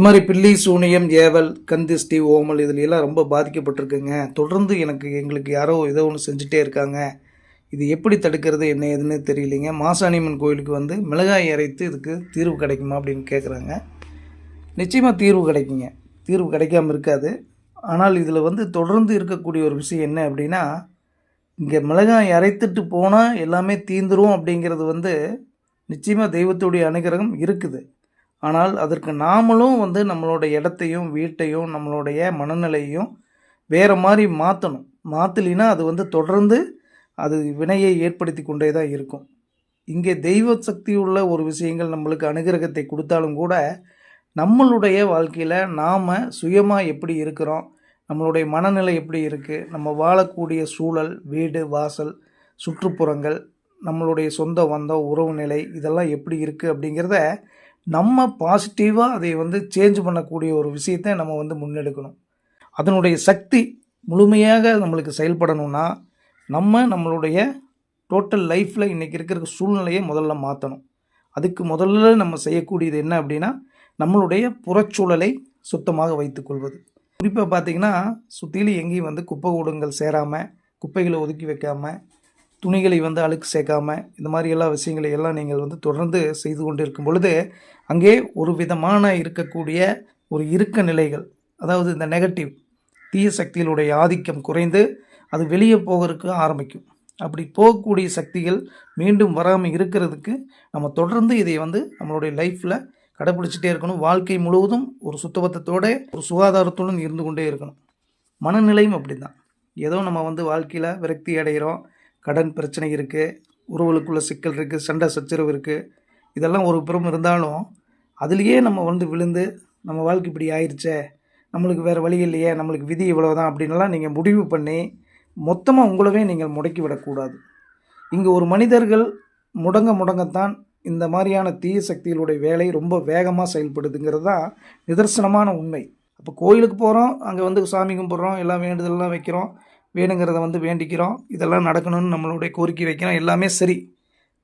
இது மாதிரி பில்லி சூனியம் ஏவல் கந்திஷ்டி ஓமல் இதுல எல்லாம் ரொம்ப பாதிக்கப்பட்டிருக்குங்க. தொடர்ந்து எனக்கு எங்களுக்கு யாரோ ஏதோ ஒன்று செஞ்சுட்டே இருக்காங்க. இது எப்படி தடுக்கிறது என்ன ஏதுன்னு தெரியலைங்க. மாசாணியம்மன் கோயிலுக்கு வந்து மிளகாய் அரைத்து இதுக்கு தீர்வு கிடைக்குமா அப்படின்னு கேட்குறாங்க நிச்சயமாக தீர்வு கிடைக்குங்க. தீர்வு கிடைக்காம இருக்காது. ஆனால் இதில் வந்து தொடர்ந்து இருக்கக்கூடிய ஒரு விஷயம் என்ன அப்படின்னா இங்கே மிளகாய் அரைத்துட்டு போனால் எல்லாமே தீந்துரும் அப்படிங்கிறது வந்து நிச்சயமாக தெய்வத்துடைய அனுகிரகம் இருக்குது. ஆனால் அதற்கு நாமளும் வந்து நம்மளோட இடத்தையும் வீட்டையும் நம்மளுடைய மனநிலையையும் வேறு மாதிரி மாற்றணும் மாற்றலினா அது வந்து தொடர்ந்து அது வினையை ஏற்படுத்தி கொண்டே தான் இருக்கும். இங்கே தெய்வ சக்தி உள்ள ஒரு விஷயங்கள் நம்மளுக்கு அனுகிரகத்தை கொடுத்தாலும் கூட நம்மளுடைய வாழ்க்கையில் நாம் சுயமாக எப்படி இருக்கிறோம் நம்மளுடைய மனநிலை எப்படி இருக்குது நம்ம வாழக்கூடிய சூழல் வீடு வாசல் சுற்றுப்புறங்கள் நம்மளுடைய சொந்த வந்தம் உறவு நிலை இதெல்லாம் எப்படி இருக்குது அப்படிங்கிறத நம்ம பாசிட்டிவாக அதை வந்து சேஞ்ச் பண்ணக்கூடிய ஒரு விஷயத்தை நம்ம வந்து முன்னெடுக்கணும். அதனுடைய சக்தி முழுமையாக நம்மளுக்கு செயல்படணும்னா நம்ம நம்மளுடைய டோட்டல் லைஃப்பில் இன்றைக்கி இருக்கிற சூழ்நிலையை முதல்ல மாற்றணும் அதுக்கு முதல்ல நம்ம செய்யக்கூடியது என்ன அப்படின்னா நம்மளுடைய புறச்சூழலை சுத்தமாக வைத்துக்கொள்வது குறிப்பாக பார்த்திங்கன்னா சுற்றிலும் எங்கேயும் வந்து குப்பை கூடங்கள் சேராமல் குப்பைகளை ஒதுக்கி வைக்காமல் துணிகளை வந்து அழுக்கு சேர்க்காம இந்த மாதிரி எல்லா விஷயங்களை எல்லாம் நீங்கள் வந்து தொடர்ந்து செய்து கொண்டு இருக்கும் பொழுது அங்கே ஒரு விதமான இருக்கக்கூடிய ஒரு இறுக்க நிலைகள் அதாவது இந்த நெகட்டிவ் தீய சக்திகளுடைய ஆதிக்கம் குறைந்து அது வெளியே போகிறதுக்கு ஆரம்பிக்கும். அப்படி போகக்கூடிய சக்திகள் மீண்டும் வராமல் இருக்கிறதுக்கு நம்ம தொடர்ந்து இதை வந்து நம்மளுடைய லைஃப்பில் கடைப்பிடிச்சிட்டே இருக்கணும். வாழ்க்கை முழுவதும் ஒரு சுத்தபத்தத்தோட ஒரு சுகாதாரத்துடன் இருந்து கொண்டே இருக்கணும். மனநிலையும் அப்படி தான் ஏதோ நம்ம வந்து வாழ்க்கையில் விரக்தி அடைகிறோம் கடன் பிரச்சனை இருக்குது உறவுகளுக்குள்ள சிக்கல் இருக்குது சண்டை சச்சரவு இருக்குது இதெல்லாம் ஒரு புறம் இருந்தாலும் அதுலேயே நம்ம வந்து விழுந்து நம்ம வாழ்க்கை இப்படி ஆயிடுச்சே நம்மளுக்கு வேறு வழி இல்லையே நம்மளுக்கு விதி இவ்வளோ தான் அப்படின்லாம் நீங்கள் முடிவு பண்ணி மொத்தமாக உங்களவே நீங்கள் முடக்கி விடக்கூடாது. இங்கே ஒரு மனிதர்கள் முடங்க முடங்கத்தான் இந்த மாதிரியான தீய சக்திகளுடைய வேலை ரொம்ப வேகமாக செயல்படுதுங்கிறது தான் நிதர்சனமான உண்மை. அப்போ கோயிலுக்கு போகிறோம் அங்கே வந்து சாமி கும்பிட்றோம் எல்லாம் வேண்டுதல்லாம் வைக்கிறோம். வேணுங்கிறத வந்து வேண்டிக்கிறோம். இதெல்லாம் நடக்கணும்னு நம்மளுடைய கோரிக்கை வைக்கிறோம். எல்லாமே சரி.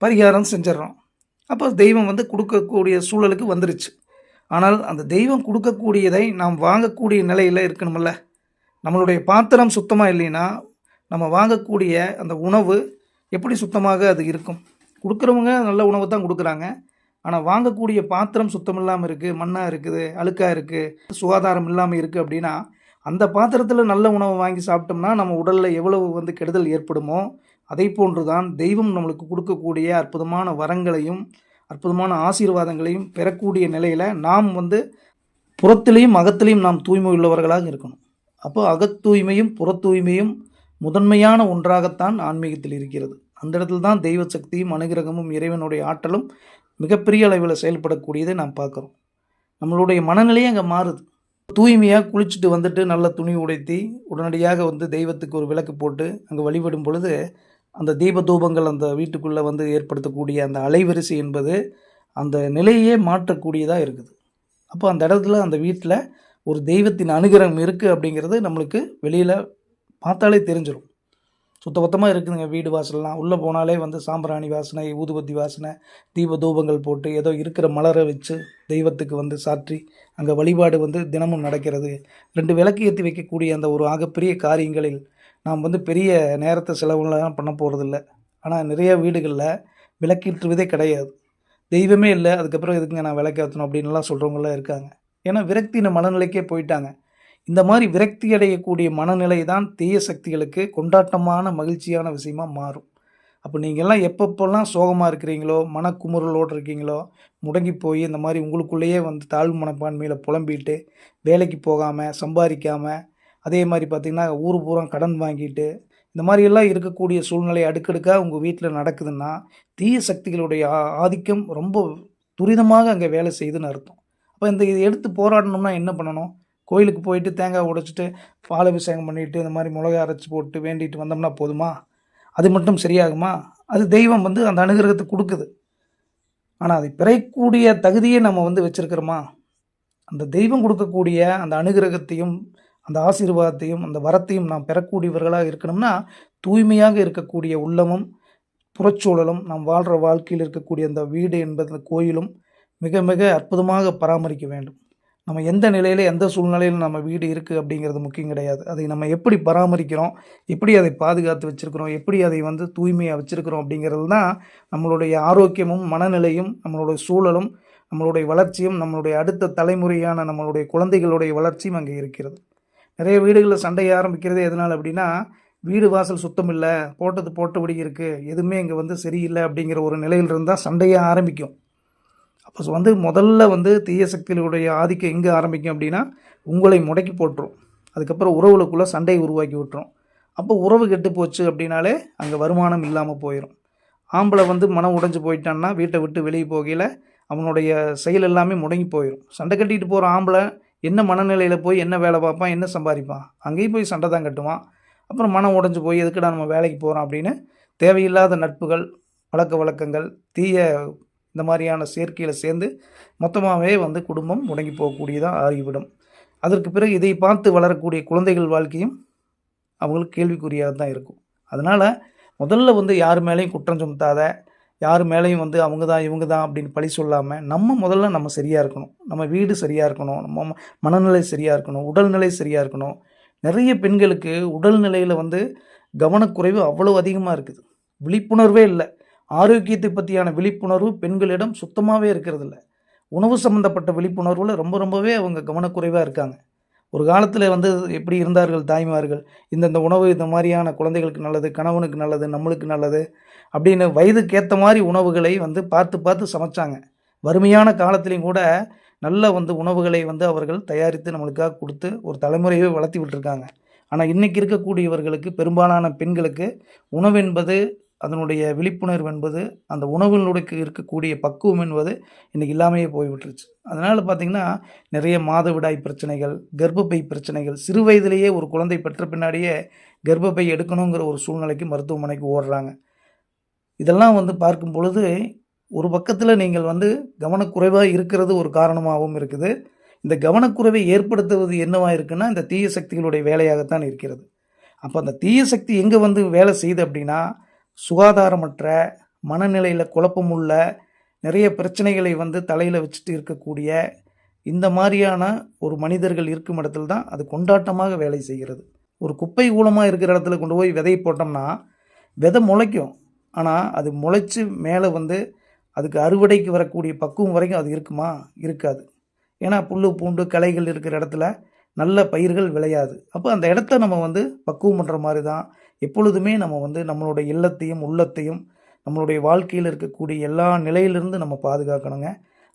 பரிகாரம் செஞ்சிடறோம். அப்போ தெய்வம் வந்து கொடுக்கக்கூடிய சூழலுக்கு வந்துருச்சு. ஆனால் அந்த தெய்வம் கொடுக்கக்கூடியதை நாம் வாங்கக்கூடிய நிலையில் இருக்கணுமில்ல நம்மளுடைய பாத்திரம் சுத்தமாக இல்லைன்னா நம்ம வாங்கக்கூடிய அந்த உணவு எப்படி சுத்தமாக அது இருக்கும்? கொடுக்குறவங்க நல்ல உணவு தான் கொடுக்குறாங்க. ஆனால் வாங்கக்கூடிய பாத்திரம் சுத்தம் இல்லாமல் இருக்குது மண்ணாக இருக்குது அழுக்காக இருக்குது சுகாதாரம் இல்லாமல் இருக்குது அப்படின்னா அந்த பாத்திரத்தில் நல்ல உணவை வாங்கி சாப்பிட்டோம்னா நம்ம உடலில் எவ்வளவு வந்து கெடுதல் ஏற்படுமோ அதை போன்று தான் தெய்வம் நம்மளுக்கு கொடுக்கக்கூடிய அற்புதமான வரங்களையும் அற்புதமான ஆசீர்வாதங்களையும் பெறக்கூடிய நிலையில் நாம் வந்து புறத்திலையும் அகத்திலையும் நாம் தூய்மை உள்ளவர்களாக இருக்கணும். அப்போ அகத் தூய்மையும் புறத் தூய்மையும் முதன்மையான ஒன்றாகத்தான் ஆன்மீகத்தில் இருக்கிறது. அந்த இடத்துல தான் தெய்வ சக்தியும் அனுகிரகமும் இறைவனுடைய ஆற்றலும் மிகப்பெரிய அளவில் செயல்படக்கூடியதை நாம் பார்க்குறோம். நம்மளுடைய மனநிலையே அங்கே மாறுது. தூய்மையாக குளிச்சுட்டு வந்துட்டு நல்ல துணி உடைத்தி உடனடியாக வந்து தெய்வத்துக்கு ஒரு விளக்கு போட்டு அங்கே வழிபடும் பொழுது அந்த தீப தூபங்கள் அந்த வீட்டுக்குள்ளே வந்து ஏற்படுத்தக்கூடிய அந்த அலைவரிசை என்பது அந்த நிலையே மாற்றக்கூடியதாக இருக்குது. அப்போ அந்த இடத்துல அந்த வீட்டில் ஒரு தெய்வத்தின் அனுகிரகம் இருக்குது அப்படிங்கிறது நம்மளுக்கு வெளியில் பார்த்தாலே தெரிஞ்சிடும் சுத்தபத்தமாக இருக்குதுங்க வீடு வாசல்லாம். உள்ளே போனாலே வந்து சாம்பிராணி வாசனை ஊதுபத்தி வாசனை தீப தூபங்கள் போட்டு ஏதோ இருக்கிற மலரை வச்சு தெய்வத்துக்கு வந்து சாற்றி அங்கே வழிபாடு வந்து தினமும் நடக்கிறது. ரெண்டு விளக்கு ஏற்றி வைக்கக்கூடிய அந்த ஒரு ஆகப்பெரிய காரியங்களில் நாம் வந்து பெரிய நேரத்தை செலவுலாம் பண்ண போகிறதில்ல ஆனால் நிறைய வீடுகளில் விளக்கேற்றுவதே கிடையாது. தெய்வமே இல்லை அதுக்கப்புறம் எதுக்குங்க நான் விளக்கேற்றணும் அப்படின்லாம் சொல்கிறவங்களாம் இருக்காங்க. ஏன்னா விரக்தின மனநிலைக்கே போயிட்டாங்க. இந்த மாதிரி விரக்தி அடையக்கூடிய மனநிலை தான் தீய சக்திகளுக்கு கொண்டாட்டமான மகிழ்ச்சியான விஷயமா மாறும். அப்போ நீங்கள்லாம் எப்பப்போல்லாம் சோகமாக இருக்கிறீங்களோ மனக்குமுறலோடு இருக்கீங்களோ முடங்கி போய் இந்த மாதிரி உங்களுக்குள்ளேயே வந்து தாழ்வு மனப்பான்மையில் புலம்பிட்டு வேலைக்கு போகாமல் சம்பாதிக்காமல் அதே மாதிரி பார்த்திங்கன்னா ஊர் பூரா கடன் வாங்கிட்டு இந்த மாதிரியெல்லாம் இருக்கக்கூடிய சூழ்நிலை அடுக்கடுக்காக உங்கள் வீட்டில் நடக்குதுன்னா தீய சக்திகளுடைய ஆதிக்கம் ரொம்ப துரிதமாக அங்கே வேலை செய்யுதுன்னு அர்த்தம். அப்போ இந்த இதை எடுத்து போராடணும்னா என்ன பண்ணணும்? கோயிலுக்கு போயிட்டு தேங்காய் உடைச்சிட்டு பால் அபிஷேகம் பண்ணிட்டு இந்த மாதிரி மிளகா அரைச்சி போட்டு வேண்டிட்டு வந்தோம்னா போதுமா? அது மட்டும் சரியாகுமா? அது தெய்வம் வந்து அந்த அனுகிரகத்தை கொடுக்குது. ஆனால் அதை பெறக்கூடிய தகுதியை நம்ம வந்து வச்சுருக்கிறோமா? அந்த தெய்வம் கொடுக்கக்கூடிய அந்த அனுகிரகத்தையும் அந்த ஆசீர்வாதத்தையும் அந்த வரத்தையும் நாம் பெறக்கூடியவர்களாக இருக்கணும்னா தூய்மையாக இருக்கக்கூடிய உள்ளமும் புறச்சூழலும் நாம் வாழ்கிற வாழ்க்கையில் இருக்கக்கூடிய அந்த வீடு என்பது அந்த கோயிலும் மிக மிக அற்புதமாக பராமரிக்க வேண்டும். நம்ம எந்த நிலையில் எந்த சூழ்நிலையில் நம்ம வீடு இருக்குது அப்படிங்கிறது முக்கியம் கிடையாது. அதை நம்ம எப்படி பராமரிக்கிறோம்? எப்படி அதை பாதுகாத்து வச்சுருக்கிறோம்? எப்படி அதை வந்து தூய்மையாக வச்சுருக்கிறோம் அப்படிங்கிறது தான் நம்மளுடைய ஆரோக்கியமும் மனநிலையும் நம்மளுடைய சூழலும் நம்மளுடைய வளர்ச்சியும் நம்மளுடைய அடுத்த தலைமுறையான நம்மளுடைய குழந்தைகளுடைய வளர்ச்சியும் அங்கே இருக்கிறது. நிறைய வீடுகளில் சண்டையை ஆரம்பிக்கிறது எதனால் அப்படின்னா வீடு வாசல் சுத்தம் இல்லை போட்டது போட்டபடி இருக்குது எதுவுமே இங்கே வந்து சரியில்லை அப்படிங்கிற ஒரு நிலையில் இருந்தால் சண்டையே ஆரம்பிக்கும். அப்போ வந்து முதல்ல வந்து தீய சக்திகளுடைய ஆதிக்கம் எங்கே ஆரம்பிக்கும் அப்படின்னா உங்களை முடக்கி போட்டுரும். அதுக்கப்புறம் உறவுகளுக்குள்ளே சண்டையை உருவாக்கி விட்டுரும். அப்போ உறவு கெட்டு போச்சு அப்படின்னாலே அங்கே வருமானம் இல்லாமல் போயிடும் ஆம்பளை வந்து மனம் உடைஞ்சு போயிட்டான்னா வீட்டை விட்டு வெளியே போகையில் அவனுடைய செயல் எல்லாமே முடங்கி போயிடும் சண்டை கட்டிட்டு போகிற ஆம்பளை என்ன மனநிலையில் போய் என்ன வேலை பார்ப்பான் என்ன சம்பாதிப்பான்? அங்கேயும் போய் சண்டை தான் கட்டுவான். அப்புறம் மனம் உடஞ்சி போய் எதுக்குடா நம்ம வேலைக்கு போகிறோம் அப்படின்னு தேவையில்லாத நட்புகள் பழக்க வழக்கங்கள் தீய இந்த மாதிரியான சேர்க்கையில் சேர்ந்து மொத்தமாகவே வந்து குடும்பம் முடங்கி போகக்கூடியதாக ஆகிவிடும். அதற்கு பிறகு இதை பார்த்து வளரக்கூடிய குழந்தைகள் வாழ்க்கையும் அவங்களுக்கு கேள்விக்குறியாக தான் இருக்கும். அதனால் முதல்ல வந்து யார் மேலேயும் குற்றம் சுமத்தாத யார் மேலேயும் வந்து அவங்க தான் இவங்க தான் அப்படின்னு பழி சொல்லாமல் நம்ம முதல்ல நம்ம சரியாக இருக்கணும். நம்ம வீடு சரியாக இருக்கணும். நம்ம மனநிலை சரியாக இருக்கணும். உடல்நிலை சரியாக இருக்கணும். நிறைய பெண்களுக்கு உடல்நிலையில் வந்து கவனக்குறைவு அவ்வளோ அதிகமாக இருக்குது. விழிப்புணர்வே இல்லை. ஆரோக்கியத்தை பற்றியான விழிப்புணர்வு பெண்களிடம் சுத்தமாகவே இருக்கிறதில்ல. உணவு சம்மந்தப்பட்ட விழிப்புணர்வில் ரொம்ப ரொம்பவே அவங்க கவனக்குறைவாக இருக்காங்க. ஒரு காலத்தில் வந்து எப்படி இருந்தார்கள் தாய்மார்கள்? இந்தந்த உணவு இந்த மாதிரியான குழந்தைகளுக்கு நல்லது கணவனுக்கு நல்லது நம்மளுக்கு நல்லது அப்படின்னு வயதுக்கேற்ற மாதிரி உணவுகளை வந்து பார்த்து பார்த்து சமைச்சாங்க. வறுமையான காலத்துலேயும் கூட நல்ல வந்து உணவுகளை வந்து அவர்கள் தயாரித்து நம்மளுக்காக கொடுத்து ஒரு தலைமுறையை வளர்த்தி விட்டுருக்காங்க. ஆனால் இன்றைக்கி இருக்கக்கூடியவர்களுக்கு பெரும்பாலான பெண்களுக்கு உணவு என்பது அதனுடைய விழிப்புணர்வு என்பது அந்த உணவுகளுக்கு இருக்கக்கூடிய பக்குவம் என்பது இன்றைக்கி இல்லாமையே போய்விட்டுருச்சு. அதனால் பார்த்திங்கன்னா நிறைய மாதவிடாய் பிரச்சனைகள் கர்ப்பப்பை பிரச்சனைகள் சிறு வயதிலேயே ஒரு குழந்தை பெற்ற பின்னாடியே கர்ப்பப்பை எடுக்கணுங்கிற ஒரு சூழ்நிலைக்கு மருத்துவமனைக்கு ஓடுறாங்க. இதெல்லாம் வந்து பார்க்கும் பொழுது ஒரு பக்கத்தில் நீங்கள் வந்து கவனக்குறைவாக இருக்கிறது ஒரு காரணமாகவும் இருக்குது. இந்த கவனக்குறைவை ஏற்படுத்துவது என்னவாக இருக்குன்னா இந்த தீய சக்திகளுடைய வேலையாகத்தான் இருக்கிறது. அப்போ அந்த தீய சக்தி எங்கே வந்து வேலை செய்யுது அப்படின்னா சுகாதாரமற்ற மனநிலையில் குழப்பமுள்ள நிறைய பிரச்சனைகளை வந்து தலையில் வச்சுட்டு இருக்கக்கூடிய இந்த மாதிரியான ஒரு மனிதர்கள் இருக்கும் இடத்துல தான் அது கொண்டாட்டமாக வேலை செய்கிறது. ஒரு குப்பை ஊலமாக இருக்கிற இடத்துல கொண்டு போய் விதை போட்டோம்னா விதை முளைக்கும். ஆனால் அது முளைச்சி மேலே வந்து அதுக்கு அறுவடைக்கு வரக்கூடிய பக்குவம் வரைக்கும் அது இருக்குமா? இருக்காது. ஏன்னா புல் பூண்டு களைகள் இருக்கிற இடத்துல நல்ல பயிர்கள் விளையாது. அப்போ அந்த இடத்த நம்ம வந்து பக்குவம் பண்ணுற மாதிரி தான் எப்பொழுதுமே நம்ம வந்து நம்மளுடைய இல்லத்தையும் உள்ளத்தையும் நம்மளுடைய வாழ்க்கையில் இருக்கக்கூடிய எல்லா நிலையிலிருந்து நம்ம பாதுகாக்கணுங்க.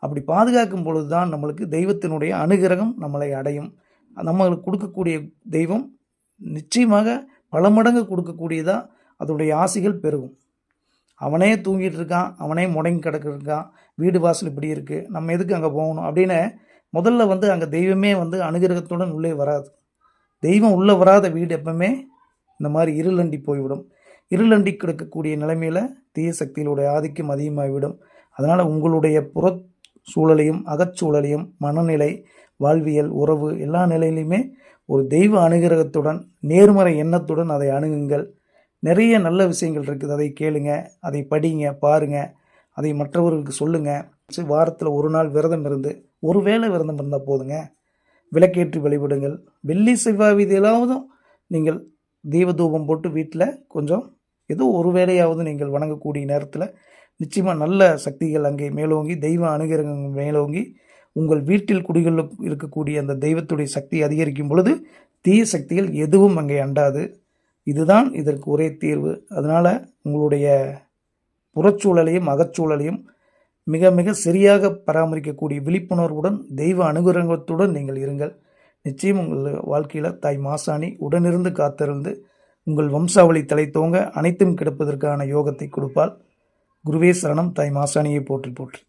அப்படி பாதுகாக்கும் பொழுது தான் நம்மளுக்கு தெய்வத்தினுடைய அனுகிரகம் நம்மளை அடையும். நம்மளுக்கு கொடுக்கக்கூடிய தெய்வம் நிச்சயமாக பல மடங்கு கொடுக்கக்கூடியதாக அதனுடைய ஆசைகள் பெருகும். அவனே தூங்கிட்டு இருக்கான் அவனே முடங்கி கிடக்கிருக்கான் வீடு வாசல் இப்படி இருக்குது நம்ம எதுக்கு அங்கே போகணும் அப்படின்னு முதல்ல வந்து அங்கே தெய்வமே வந்து அனுகிரகத்துடன் உள்ளே வராது. தெய்வம் உள்ளே வராத வீடு எப்பவுமே இந்த மாதிரி இருளண்டி போய்விடும். இருளண்டி கிடக்கக்கூடிய நிலைமையில் தீய சக்திகளுடைய ஆதிக்கம் அதிகமாகிவிடும் அதனால் உங்களுடைய புற சூழலையும் அகச்சூழலையும் மனநிலை வாழ்வியல் உறவு எல்லா நிலையிலையுமே ஒரு தெய்வ அனுகிரகத்துடன் நேர்மறை எண்ணத்துடன் அதை அணுகுங்கள். நிறைய நல்ல விஷயங்கள் இருக்குது. அதை கேளுங்க அதை படிங்க பாருங்க அதை மற்றவர்களுக்கு சொல்லுங்கள் வாரத்தில் ஒரு நாள் விரதம் இருந்து ஒரு வேளை விரதம் இருந்தால் போதுங்க. விளக்கேற்றி வழிபடுங்கள். வெள்ளி செவ்வாய் வீதியிலாவதும் நீங்கள் தீபதூபம் போட்டு வீட்டில் கொஞ்சம் ஏதோ ஒரு வேளையாவது நீங்கள் வணங்கக்கூடிய நேரத்தில் நிச்சயமாக நல்ல சக்திகள் அங்கே மேலோங்கி தெய்வ அணுகிரகங்கள் மேலோங்கி உங்கள் வீட்டில் குடிகளில் இருக்கக்கூடிய அந்த தெய்வத்துடைய சக்தி அதிகரிக்கும் பொழுது தீய சக்திகள் எதுவும் அங்கே அண்டாது. இதுதான் இதற்கு ஒரே தீர்வு. அதனால் உங்களுடைய புறச்சூழலையும் அகச்சூழலையும் மிக மிக சரியாக பராமரிக்கக்கூடிய விழிப்புணர்வுடன் தெய்வ அனுகிரகத்துடன் நீங்கள் இருங்கள். நிச்சயம் உங்கள் வாழ்க்கையில் தாய் மாசாணி உடனிருந்து காத்திருந்து உங்கள் வம்சாவளி தலைத்தோங்க அனைத்தும் கிடப்பதற்கான யோகத்தை கொடுப்பால் குருவே சரணம் தாய் மாசாணியை போற்றி போற்றி.